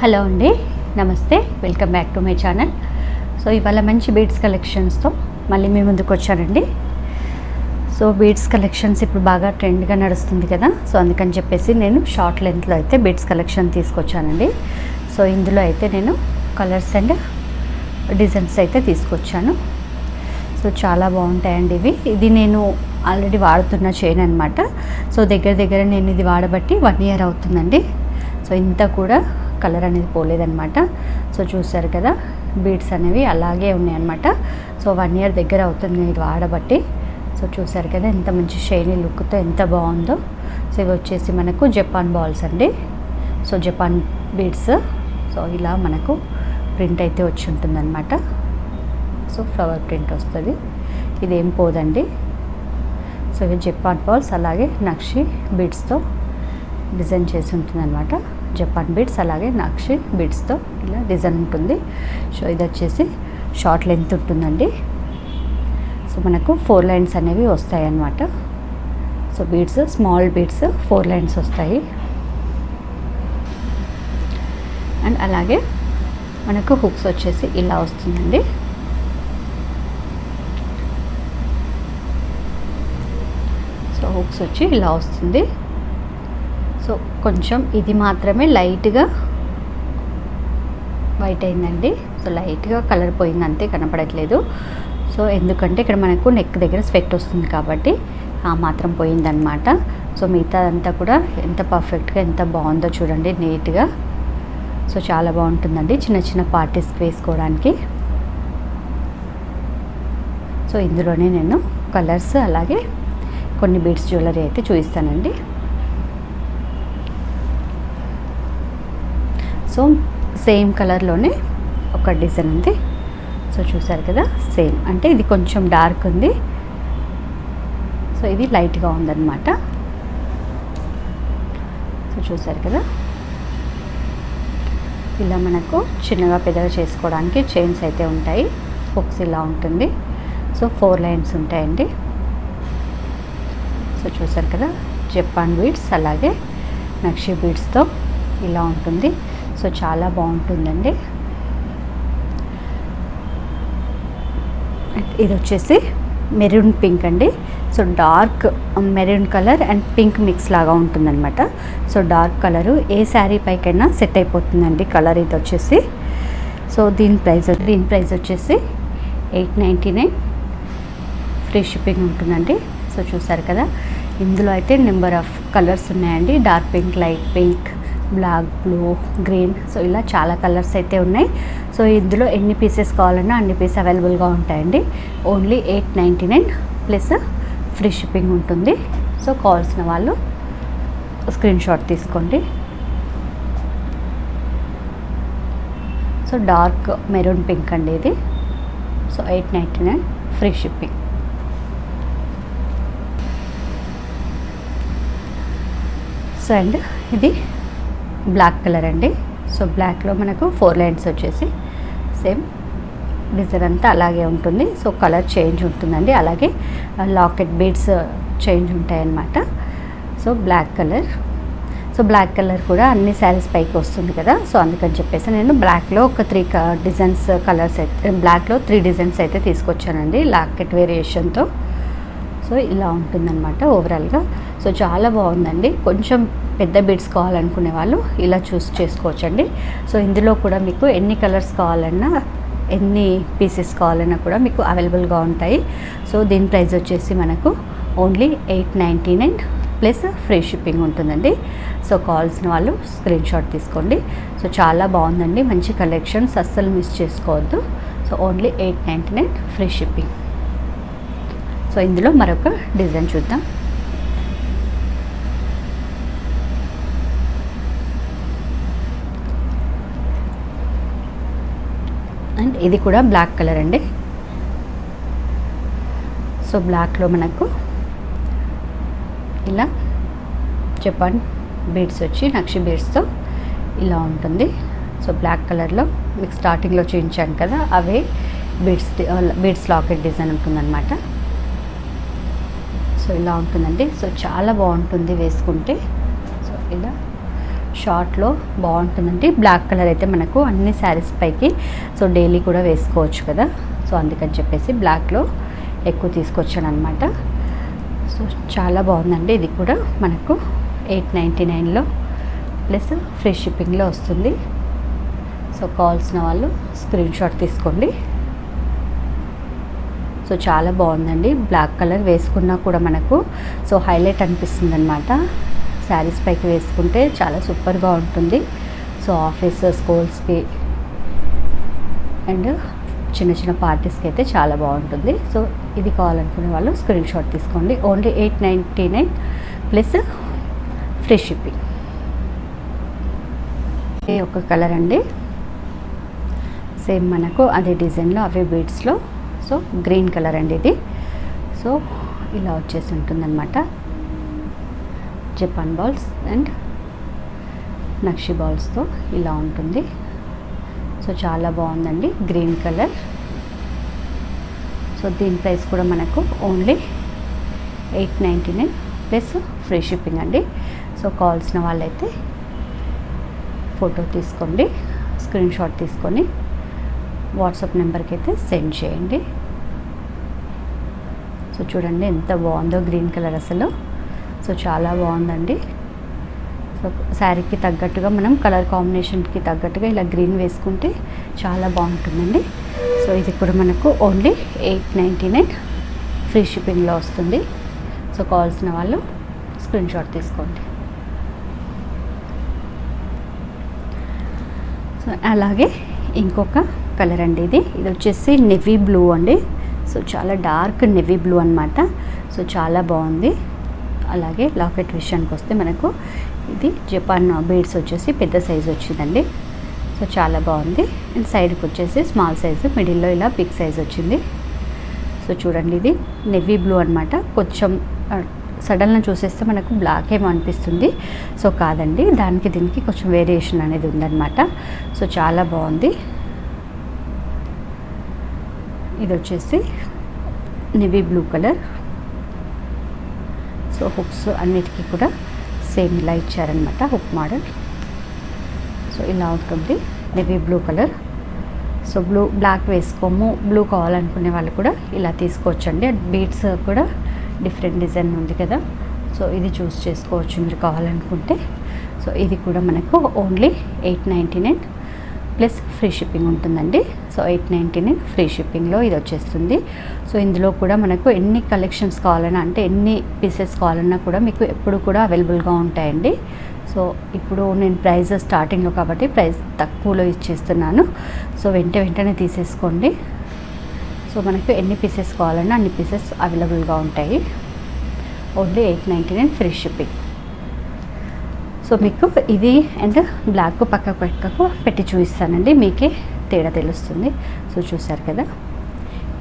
Hello అండి నమస్తే welcome back to my channel. So ఇవాళ మంచి బీడ్స్ కలెక్షన్స్తో మళ్ళీ మీ ముందుకు వచ్చానండి. సో బీడ్స్ కలెక్షన్స్ ఇప్పుడు బాగా ట్రెండ్గా నడుస్తుంది కదా సో అందుకని చెప్పేసి నేను షార్ట్ లెంత్లో అయితే బీడ్స్ కలెక్షన్ తీసుకొచ్చానండి. సో ఇందులో అయితే నేను కలర్స్ అండ్ డిజైన్స్ అయితే తీసుకొచ్చాను. సో చాలా బాగుంటాయండి ఇవి. ఇది నేను ఆల్రెడీ వాడుతున్న చైన్ అనమాట సో దగ్గర దగ్గర నేను ఇది వాడబట్టి వన్ ఇయర్ అవుతుందండి. సో ఇంత కూడా కలర్ అనేది పోలేదనమాట సో చూసారు కదా బీడ్స్ అనేవి అలాగే ఉన్నాయన్నమాట. సో వన్ ఇయర్ దగ్గర అవుతుంది ఇది వాడబట్టి. సో చూసారు కదా ఎంత మంచి షైనీ లుక్తో ఎంత బాగుందో. సో ఇవి వచ్చేసి మనకు జపాన్ బాల్స్ అండి. So Japan beads. సో ఇలా మనకు ప్రింట్ అయితే వచ్చి ఉంటుందన్నమాట. సో ఫ్లవర్ ప్రింట్ వస్తుంది. ఇదేం పోదండి. సో ఇవి జపాన్ బాల్స్ అలాగే నక్షి బీడ్స్తో డిజైన్ చేసి ఉంటుందన్నమాట. జపాన్ బీడ్స్ అలాగే నక్షి బీడ్స్తో ఇలా డిజైన్ ఉంటుంది. సో ఇది వచ్చేసి షార్ట్ లెంత్ ఉంటుందండి. సో మనకు ఫోర్ లైన్స్ అనేవి వస్తాయి అన్నమాట so beads small beads four lines వస్తాయి. అండ్ అలాగే మనకు హుక్స్ వచ్చేసి ఇలా వస్తుందండి. సో హుక్స్ వచ్చి ఇలా వస్తుంది. సో కొంచెం ఇది మాత్రమే లైట్గా వైట్ అయిందండి సో లైట్గా కలర్ పోయింది అంతే కనపడట్లేదు. సో ఎందుకంటే ఇక్కడ మనకు నెక్ దగ్గర స్వెట్ వస్తుంది కాబట్టి ఆ మాత్రం పోయిందనమాట సో మిగతా అంతా కూడా ఎంత పర్ఫెక్ట్గా ఎంత బాగుందో చూడండి నీట్గా. సో చాలా బాగుంటుందండి చిన్న చిన్న పార్టీస్కి వేసుకోవడానికి. సో ఇందులోనే నేను కలర్స్ అలాగే కొన్ని బీడ్స్ జ్యువెలరీ అయితే చూపిస్తానండి. సో సేమ్ కలర్లోనే ఒక డిజైన్ ఉంది. సో చూసారు కదా సేమ్. అంటే ఇది కొంచెం డార్క్ ఉంది. సో ఇది లైట్గా ఉందన్నమాట. సో చూసారు కదా. ఇలా మనకు చిన్నగా పెద్దగా చేసుకోవడానికి చైన్స్ అయితే ఉంటాయి. హుక్స్ ఇలా ఉంటుంది. సో ఫోర్ లైన్స్ ఉంటాయండి. సో చూసారు కదా జపాన్ బీడ్స్ అలాగే నక్షి బీడ్స్తో ఇలా ఉంటుంది. సో చాలా బాగుంటుందండి. ఇది వచ్చేసి మెరూన్ పింక్ అండి. So dark maroon colour and pink mix లాగా ఉంటుందన్నమాట. సో డార్క్ కలరు ఏ శారీ పైకైనా సెట్ అయిపోతుందండి కలర్ ఇది వచ్చేసి. సో దీని ప్రైస్ దీని ప్రైస్ వచ్చేసి eight ninety nine. Free shipping ఉంటుందండి. సో చూసారు కదా ఇందులో అయితే నెంబర్ ఆఫ్ కలర్స్ ఉన్నాయండి. Dark pink light pink black blue green so ఇలా చాలా కలర్స్ అయితే ఉన్నాయి. సో ఇందులో ఎన్ని పీసెస్ కావాలన్నా అన్ని పీస్ అవైలబుల్గా ఉంటాయండి. Only eight ninety nine plus free shipping ఉంటుంది. సో కావాల్సిన వాళ్ళు స్క్రీన్ షాట్ తీసుకోండి. సో డార్క్ మెరూన్ పింక్ అండి ఇది. So eight ninety nine free shipping. So and ఇది బ్లాక్ కలర్ అండి. సో బ్లాక్లో మనకు ఫోర్ లైన్స్ వచ్చేసి సేమ్ డిజైన్ అంతా అలాగే ఉంటుంది. సో కలర్ చేంజ్ ఉంటుందండి. అలాగే లాకెట్ బీడ్స్ చేంజ్ ఉంటాయన్నమాట. So black colour. So black colour కూడా అన్ని శారీస్ పైకి వస్తుంది కదా. సో అందుకని చెప్పేసి నేను బ్లాక్లో ఒక త్రీ డిజైన్స్ కలర్స్ అయితే బ్లాక్లో త్రీ డిజైన్స్ అయితే తీసుకొచ్చానండి లాకెట్ వేరియేషన్తో. సో ఇలా ఉంటుందన్నమాట ఓవరాల్గా సో చాలా బాగుందండి. కొంచెం పెద్ద బిడ్స్ కావాలనుకునే వాళ్ళు ఇలా చూస్ చేసుకోవచ్చండి. సో ఇందులో కూడా మీకు ఎన్ని కలర్స్ కావాలన్నా ఎన్ని పీసెస్ కావాలన్నా కూడా మీకు అవైలబుల్గా ఉంటాయి. సో దీని ప్రైస్ వచ్చేసి మనకు only eight ninety nine plus free shipping ఉంటుందండి. సో కావాల్సిన వాళ్ళు స్క్రీన్ షాట్ తీసుకోండి. సో చాలా బాగుందండి. మంచి కలెక్షన్స్ అస్సలు మిస్ చేసుకోవద్దు. So only eight ninety nine free shipping so ఇందులో మరొక డిజైన్ చూద్దాం. అండ్ ఇది కూడా బ్లాక్ కలర్ అండి. సో బ్లాక్లో మనకు ఇలా జపాన్ బీడ్స్ వచ్చి నక్షి బీడ్స్తో ఇలా ఉంటుంది. సో బ్లాక్ కలర్లో మీకు స్టార్టింగ్లో చూపించాను కదా అవే బీడ్స్ బీడ్స్ లాకెట్ డిజైన్ ఉంటుందన్నమాట. సో ఇలా ఉంటుందండి. సో చాలా బాగుంటుంది వేసుకుంటే. సో ఇలా షార్ట్లో బాగుంటుందండి. బ్లాక్ కలర్ అయితే మనకు అన్ని శారీస్ పైకి సో డైలీ కూడా వేసుకోవచ్చు కదా. సో అందుకని చెప్పేసి బ్లాక్లో ఎక్కువ తీసుకొచ్చాను అనమాట సో చాలా బాగుందండి. ఇది కూడా మనకు ఎయిట్ నైంటీ నైన్లో ప్లస్ ఫ్రీ షిప్పింగ్లో వస్తుంది. సో కావాల్సిన వాళ్ళు స్క్రీన్ షాట్ తీసుకోండి. సో చాలా బాగుందండి. బ్లాక్ కలర్ వేసుకున్నా కూడా మనకు సో హైలైట్ అనిపిస్తుంది అనమాట శారీస్ పైకి వేసుకుంటే చాలా సూపర్గా ఉంటుంది. సో ఆఫీస్ స్కూల్స్కి అండ్ చిన్న చిన్న పార్టీస్కి అయితే చాలా బాగుంటుంది. సో ఇది కావాలనుకునే వాళ్ళు స్క్రీన్ షాట్ తీసుకోండి. Only eight ninety nine plus free shipping. ఒక కలర్ అండి. సేమ్ మనకు అదే డిజైన్లో అవే బీడ్స్లో సో గ్రీన్ కలర్ అండి ఇది. సో ఇలా వచ్చేసి ఉంటుందన్నమాట. జపాన్ బాల్స్ అండ్ నక్షి బాల్స్తో ఇలా ఉంటుంది. సో చాలా బాగుందండి గ్రీన్ కలర్. సో దీని ప్రైస్ కూడా మనకు only eight ninety nine plus free shipping అండి. సో కావాల్సిన వాళ్ళైతే ఫోటో తీసుకోండి స్క్రీన్ షాట్ తీసుకొని వాట్సాప్ నెంబర్కి అయితే సెండ్ చేయండి. సో చూడండి ఎంత బాగుందో గ్రీన్ కలర్ అసలు. సో చాలా బాగుందండి. సో శారీకి తగ్గట్టుగా మనం కలర్ కాంబినేషన్కి తగ్గట్టుగా ఇలా గ్రీన్ వేసుకుంటే చాలా బాగుంటుందండి. సో ఇది కూడా మనకు only eight ninety nine free షిప్పింగ్లో వస్తుంది. సో కావాల్సిన వాళ్ళు స్క్రీన్ షాట్ తీసుకోండి. సో అలాగే ఇంకొక కలర్ అండి ఇది. ఇది వచ్చేసి నెవీ బ్లూ అండి. సో చాలా డార్క్ నెవీ బ్లూ అనమాట సో చాలా బాగుంది. అలాగే లాకెట్ విషయానికి వస్తే మనకు ఇది జపాన్ బీడ్స్ వచ్చేసి పెద్ద సైజు వచ్చిందండి. సో చాలా బాగుంది. అండ్ సైడ్కి వచ్చేసి స్మాల్ సైజు మిడిల్లో ఇలా బిగ్ సైజ్ వచ్చింది. సో చూడండి ఇది నెవీ బ్లూ అనమాట కొంచెం సడన్గా చూసేస్తే మనకు బ్లాక్ ఏమో అనిపిస్తుంది. సో కాదండి దానికి దీనికి కొంచెం వేరియేషన్ అనేది ఉందన్నమాట. సో చాలా బాగుంది. ఇది వచ్చేసి navy blue colour so hooks అన్నిటికీ కూడా సేమ్ ఇలా ఇచ్చారనమాట హుక్ మోడల్ సో ఇలా ఉంటుంది navy blue colour so blue black వేసుకోము blue కావాలనుకునే వాళ్ళు కూడా ఇలా తీసుకోవచ్చండి. బీట్స్ కూడా డిఫరెంట్ డిజైన్ ఉంది కదా. సో ఇది చూస్ చేసుకోవచ్చు మీరు కావాలనుకుంటే. సో ఇది కూడా మనకు only eight ninety nine plus free shipping ఉంటుందండి. So eight ninety nine free షిప్పింగ్లో ఇది వచ్చేస్తుంది. సో ఇందులో కూడా మనకు ఎన్ని కలెక్షన్స్ కావాలన్నా అంటే ఎన్ని పీసెస్ కావాలన్నా కూడా మీకు ఎప్పుడు కూడా అవైలబుల్గా ఉంటాయండి. సో ఇప్పుడు నేను ప్రైస్ స్టార్టింగ్లో కాబట్టి ప్రైస్ తక్కువలో ఇచ్చేస్తున్నాను. సో వెంట వెంటనే తీసేసుకోండి. సో మనకు ఎన్ని పీసెస్ కావాలన్నా అన్ని పీసెస్ అవైలబుల్గా ఉంటాయి. Only eight ninety nine free shipping. So మీకు ఇది అండ్ బ్లాక్ పక్క పక్కకు పెట్టి చూపిస్తానండి. మీకే తేడా తెలుస్తుంది. సో చూసారు కదా?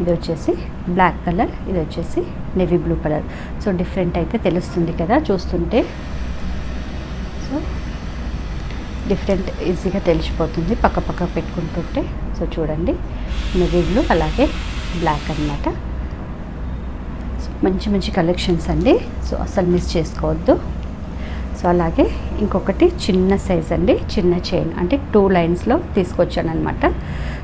ఇది వచ్చేసి బ్లాక్ కలర్ ఇది వచ్చేసి navy blue colour. So different అయితే తెలుస్తుంది కదా చూస్తుంటే. సో డిఫరెంట్ ఈజీగా తెలిసిపోతుంది పక్క పక్క పెట్టుకుంటుంటే. సో చూడండి నెవీ బ్లూ అలాగే బ్లాక్ అనమాట మంచి మంచి కలెక్షన్స్ అండి. సో అసలు మిస్ చేసుకోవద్దు. సో అలాగే ఇంకొకటి చిన్న సైజ్ అండి చిన్న చైన్. అంటే టూ లైన్స్లో తీసుకొచ్చాను అనమాట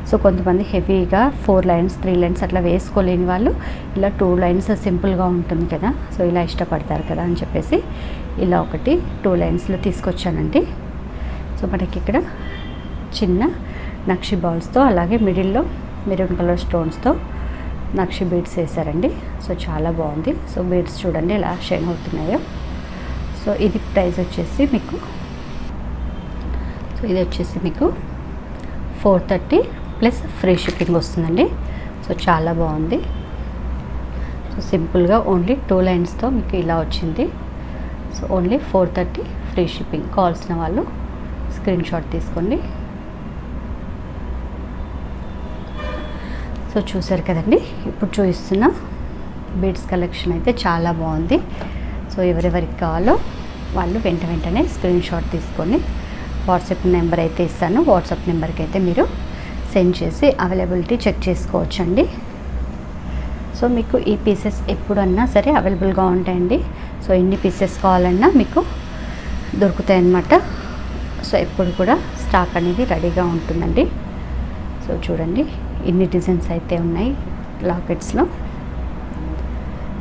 సో కొంతమంది హెవీగా ఫోర్ లైన్స్ త్రీ లైన్స్ అట్లా వేసుకోలేని వాళ్ళు ఇలా టూ లైన్స్ సింపుల్గా ఉంటుంది కదా. సో ఇలా ఇష్టపడతారు కదా అని చెప్పేసి ఇలా ఒకటి టూ లైన్స్లో తీసుకొచ్చానండి. సో మనకి ఇక్కడ చిన్న నక్షి బాల్స్తో అలాగే మిడిల్లో మెరూన్ కలర్ స్టోన్స్తో నక్షి బీడ్స్ వేసారండి సో చాలా బాగుంది. సో బీడ్స్ చూడండి ఎలా షైన్ అవుతున్నాయో. సో ఇది ప్రైస్ వచ్చేసి మీకు సో ఇది వచ్చేసి మీకు four thirty plus free shipping వస్తుందండి. సో చాలా బాగుంది. సో సింపుల్గా ఓన్లీ టూ లైన్స్తో మీకు ఇలా వచ్చింది. So only four thirty free shipping. కావాల్సిన వాళ్ళు స్క్రీన్ షాట్ తీసుకోండి. సో చూసారు కదండి ఇప్పుడు చూపిస్తున్న బీడ్స్ కలెక్షన్ అయితే చాలా బాగుంది. సో ఎవరెవరికి కావాలో వాళ్ళు వెంట వెంటనే స్క్రీన్ షాట్ తీసుకొని వాట్సాప్ నెంబర్ అయితే ఇస్తాను. వాట్సాప్ నెంబర్కి అయితే మీరు సెండ్ చేసి అవైలబిలిటీ చెక్ చేసుకోవచ్చండి. సో మీకు ఈ పీసెస్ ఎప్పుడన్నా సరే అవైలబుల్గా ఉంటాయండి. సో ఎన్ని పీసెస్ కావాలన్నా మీకు దొరుకుతాయి అన్నమాట సో ఎప్పుడు కూడా స్టాక్ అనేది రెడీగా ఉంటుందండి. సో చూడండి ఇన్ని డిజైన్స్ అయితే ఉన్నాయి లాకెట్స్లో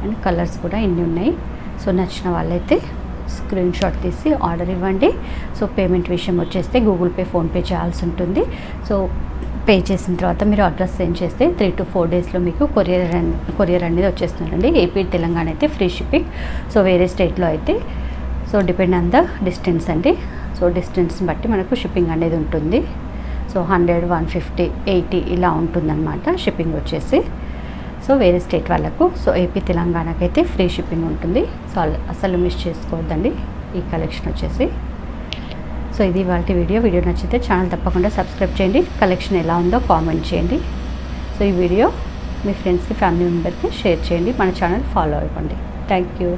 అండ్ కలర్స్ కూడా ఇన్ని ఉన్నాయి. సో నచ్చిన వాళ్ళైతే స్క్రీన్ షాట్ తీసి ఆర్డర్ ఇవ్వండి. సో పేమెంట్ విషయం వచ్చేస్తే గూగుల్ పే ఫోన్పే చేయాల్సి ఉంటుంది. సో పే చేసిన తర్వాత మీరు అడ్రస్ సెండ్ చేస్తే త్రీ టు ఫోర్ డేస్లో మీకు కొరియర్ కొరియర్ అనేది వచ్చేస్తుందండి. ఏపీ తెలంగాణ అయితే ఫ్రీ షిప్పింగ్. సో వేరే స్టేట్లో అయితే so depend on the distance అండి. సో డిస్టెన్స్ని బట్టి మనకు షిప్పింగ్ అనేది ఉంటుంది. So hundred one fifty eighty ఇలా ఉంటుందన్నమాట షిప్పింగ్ వచ్చేసి. సో వేరే స్టేట్ వాళ్ళకు. సో ఏపీ తెలంగాణకి అయితే ఫ్రీ షిప్పింగ్ ఉంటుంది. సో అసలు మిస్ చేసుకోవద్దండి. ఈ కలెక్షన్ వచ్చేసి. సో ఇది వాళ్ళ వీడియో. వీడియో నచ్చితే ఛానల్ తప్పకుండా సబ్స్క్రైబ్ చేయండి. కలెక్షన్ ఎలా ఉందో కామెంట్ చేయండి. సో ఈ వీడియో మీ ఫ్రెండ్స్కి ఫ్యామిలీ మెంబర్కి షేర్ చేయండి. మన ఛానల్ ఫాలో అవ్వండి థ్యాంక్ యూ.